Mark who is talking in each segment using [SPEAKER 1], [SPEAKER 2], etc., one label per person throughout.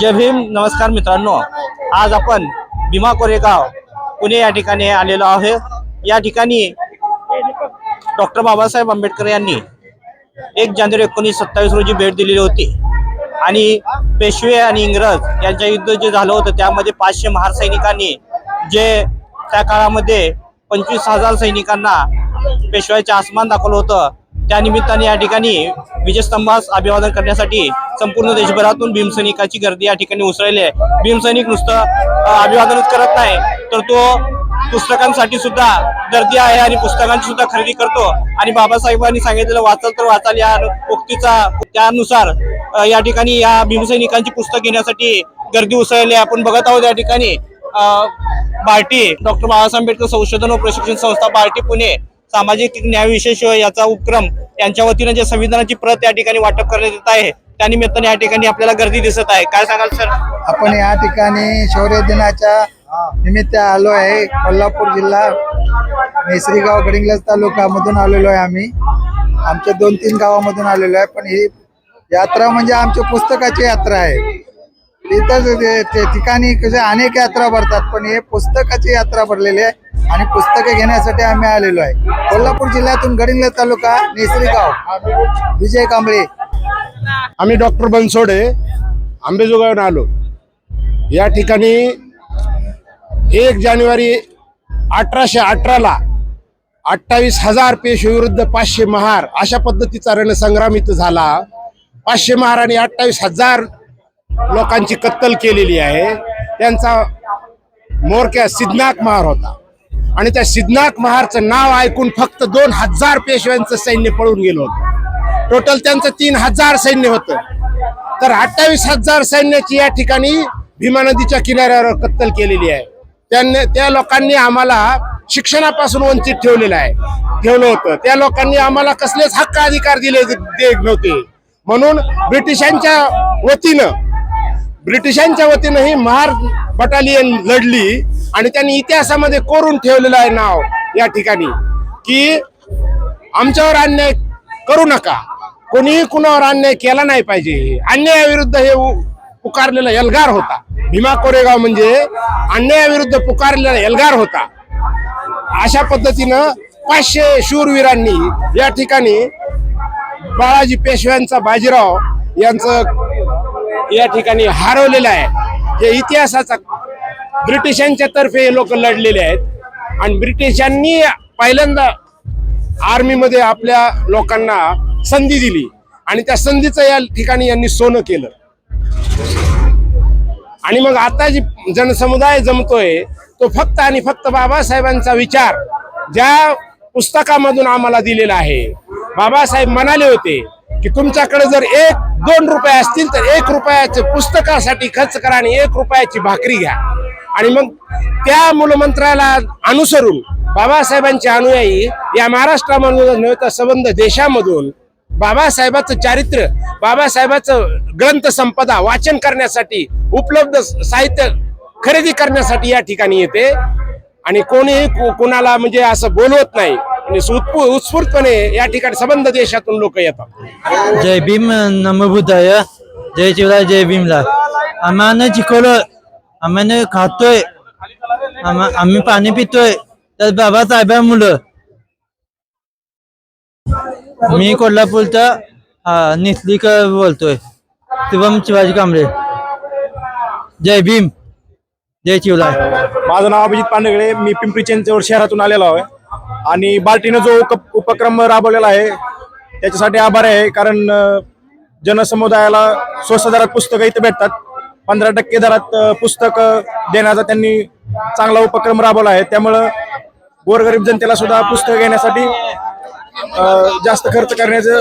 [SPEAKER 1] जय भीम. नमस्कार मित्रांनो. आज आपण भीमा कोरेगाव पुणे या ठिकाणी आलेलो आहे. या ठिकाणी डॉक्टर बाबासाहेब आंबेडकर यांनी एक जानेवारी एकोणीस सत्तावीस रोजी भेट दिलेली होती. आणि पेशवे आणि इंग्रज यांच्या युद्ध जे झालं होतं त्यामध्ये पाचशे महार सैनिकांनी जे त्या काळामध्ये पंचवीस हजार सैनिकांना पेशव्याचे आसमान दाखवलं होतं त्या निमित्ताने या ठिकाणी विजयस्तंभास अभिवादन करण्यासाठी संपूर्ण देशभरातून भीमसैनिकाची गर्दी या ठिकाणी उसळली आहे. भीमसैनिक नुसतं अभिवादनच करत नाही तर तो पुस्तकांसाठी सुद्धा गर्दी आहे आणि पुस्तकांची सुद्धा खरेदी करतो. आणि बाबासाहेबांनी सांगितलेलं वाचाल तर वाचाल या उक्तीचा त्यानुसार या ठिकाणी या भीमसैनिकांची पुस्तक घेण्यासाठी गर्दी उसळली आहे. आपण बघत आहोत या ठिकाणी बार्टी डॉक्टर बाबासाहेब आंबेडकर संशोधन व प्रशिक्षण संस्था बार्टी पुणे. सामाजिक न्यायविशेष याचा उपक्रम यांच्या वतीनं जे संविधानाची प्रत या ठिकाणी वाटप करण्यात येत आहे त्यानिमित्ताने या ठिकाणी आपल्याला गर्दी दिसत आहे. काय सांगाल सर?
[SPEAKER 2] आपण या ठिकाणी शौर्य दिनाच्या निमित्त आलो आहे. कोल्हापूर जिल्हा मेसरीगाव गडिंग्लज तालुकामधून आलेलो आहे आम्ही. आमच्या दोन तीन गावामधून आलेलो आहे पण ही यात्रा म्हणजे आमच्या पुस्तकाची यात्रा आहे. इतर ठिकाणी कसे अनेक यात्रा भरतात पण हे पुस्तकाची यात्रा भरलेली आहे. आणि पुस्तके घेण्यासाठी आम्ही आलेलो आहे. कोल्हापूर जिल्ह्यातून गडिंग्लज तालुका नेसरीगाव. विजय कांबळे.
[SPEAKER 3] आम्ही डॉक्टर बनसोडे आंबेजोगावून आलो. या ठिकाणी एक जानेवारी अठराशे अठराला अठ्ठावीस हजार पेशविरुद्ध पाचशे महार अशा पद्धतीचा रणसंग्राम इथं झाला. पाचशे महार आणि अठ्ठावीस हजार लोकांची कत्तल केलेली आहे. त्यांचा मोरक्या सिद्धनाथ महार होता. आणि त्या सिद्धनाथ महारचं नाव ऐकून फक्त दोन हजार पेशव्यांचं सैन्य पळून गेलं होतं. टोटल त्यांचं तीन हजार सैन्य होतं. तर अठ्ठावीस हजार सैन्याची या ठिकाणी भीमा नदीच्या किनाऱ्यावर कत्तल केलेली आहे. त्यांनी त्या लोकांनी आम्हाला शिक्षणापासून वंचित ठेवलेलं आहे. ठेवलं होतं. त्या लोकांनी आम्हाला कसलेच हक्क अधिकार दिले देत नव्हते. म्हणून ब्रिटिशांच्या वतीनं ब्रिटिशांच्या वतीनं ही महार बटालियन लढली आणि त्यांनी इतिहासामध्ये कोरून ठेवलेलं आहे नाव या ठिकाणी की आमच्यावर अन्याय करू नका. कोणीही कुणावर अन्याय केला नाही पाहिजे. अन्यायाविरुद्ध हे पुकारलेला एल्गार होता. भीमा कोरेगाव म्हणजे अन्यायाविरुद्ध पुकारलेला एल्गार होता. अशा पद्धतीनं पाचशे शूरवीरांनी या ठिकाणी बाळाजी पेशव्यांचा बाजीराव यांचं या ठिकाणी हरवलेलं आहे. हे इतिहासाचा ब्रिटिशांच्या तर्फे हे लोक लढलेले आहेत. आणि ब्रिटिशांनी पहिल्यांदा आर्मीमध्ये आपल्या लोकांना संधी दिली. आणि त्या संधीचं या ठिकाणी यांनी सोनं केलं. आणि मग आता जी जनसमुदाय जमतोय तो फक्त आणि फक्त बाबासाहेबांचा विचार ज्या पुस्तकामधून आम्हाला दिलेला आहे. बाबासाहेब म्हणाले होते की तुमच्याकडे जर एक दोन रुपये असतील तर एक रुपयाचे पुस्तकासाठी खर्च करा आणि एक रुपयाची भाकरी घ्या. आणि मग त्या मूलमंत्राला अनुसरून बाबासाहेबांचे अनुयायी या महाराष्ट्रामधून नव्हे तर संबंध देशामधून बाबासाहेबाचं चारित्र्य बाबासाहेबाचं ग्रंथ संपदा वाचन करण्यासाठी उपलब्ध साहित्य खरेदी करण्यासाठी या ठिकाणी येते. आणि कोणीही को- कोणाला म्हणजे असं बोलवत नाही. आणि उत्स्फू- उत्स्फूर्तपणे या ठिकाणी संबंध देशातून लोक येतात.
[SPEAKER 4] जय भीम नमबुद्धाय. जय शिवराय जय भीमला आम्हाला शिकवलं आम्हाला खातोय. आम्हा- आम्ही पाणी पितोय. तर बाबासाहेबांमुळं मी कोल्हापूरचा हा, निसलीकर बोलतोय. शिवम शिवाजी कांबळे. जय भीम. जय शिवराय.
[SPEAKER 5] माझं नाव अभिजित पांडगळे. मी पिंपरी चिंचवड शहरातून आलेलो आहे. आणि बार्टीनं जो उप- उपक्रम राबवलेला आहे त्याच्यासाठी आभार आहे कारण जनसमुदायाला स्वस्त दरात पुस्तकं इथे भेटतात. पंधरा टक्के दरात पुस्तक देण्याचा त्यांनी चांगला उपक्रम राबवला आहे. त्यामुळं गोरगरीब जनतेला सुद्धा पुस्तकं घेण्यासाठी जास्त खर्च करण्याचं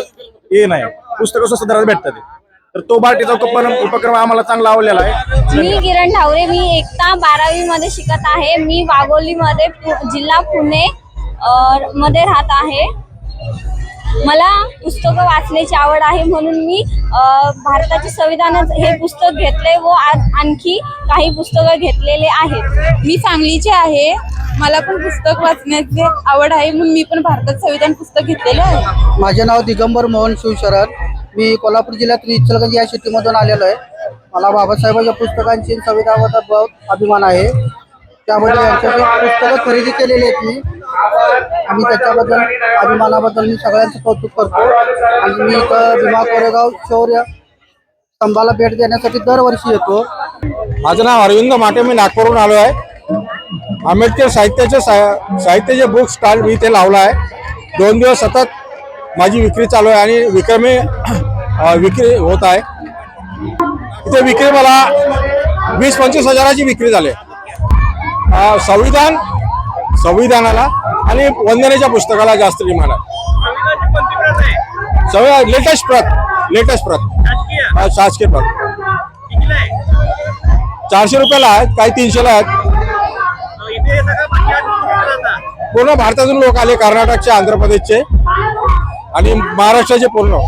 [SPEAKER 5] हे नाही. पुस्तकं स्वस्त दरात भेटतात. तर तो बार्टीचा उपक्रम उपक्रम आम्हाला चांगला आवडलेला आहे.
[SPEAKER 6] मी किरण ठावरे मी एकता बारावी मध्ये शिकत आहे. मी वाघोली मध्ये जिल्हा पुणे मध्ये राहत आहे. मला पुस्तकं वाचण्याची आवड आहे म्हणून मी भारताचे संविधान हे पुस्तक घेतले व आणखी काही पुस्तकं घेतलेले आहेत.
[SPEAKER 7] मी सांगलीची आहे. मला पण पुस्तक वाचण्याची आवड आहे म्हणून मी पण भारतात संविधान पुस्तक घेतलेलं आहे.
[SPEAKER 2] माझे नाव दिगंबर मोहन शिवशरण. मी कोल्हापूर जिल्ह्यात इचलगंज या सिटीमधून आलेलो आहे.
[SPEAKER 8] मला बाबासाहेबांच्या पुस्तकांची संविधानाबद्दल बहुत अभिमान आहे. त्यामुळे यांच्या पुस्तकं खरेदी केलेली आहेत मी. आणि त्याच्याबद्दल अभिमानाबद्दल मी सगळ्यांचं कौतुक करतो. आणि मी इथं भीमा कोरेगाव शौर्य स्तंभाला भेट देण्यासाठी दरवर्षी येतो.
[SPEAKER 5] माझं नाव अरविंद माटे. मी नागपूरहून आलो आहे. आंबेडकर साहित्याचे सा- साहित्याचे बुक स्टॉल मी इथे लावला आहे. दोन दिवस सतत माझी विक्री चालू आहे आणि विक्रमी विक्री होत आहे. इथे विक्री मला वीस पंचवीस हजाराची विक्री झाली संविधान संविधानाला आणि वंदनेच्या पुस्तकाला जास्त डिमांड आहे. संविधान लेटेस्ट प्रत लेटेस्ट प्रत. शासकीय प्रत. चारशे रुपयाला आहेत काही तीनशेला आहेत. पूर्ण भारतातून लोक आले कर्नाटकचे आंध्र प्रदेशचे आणि महाराष्ट्राचे पूर्ण.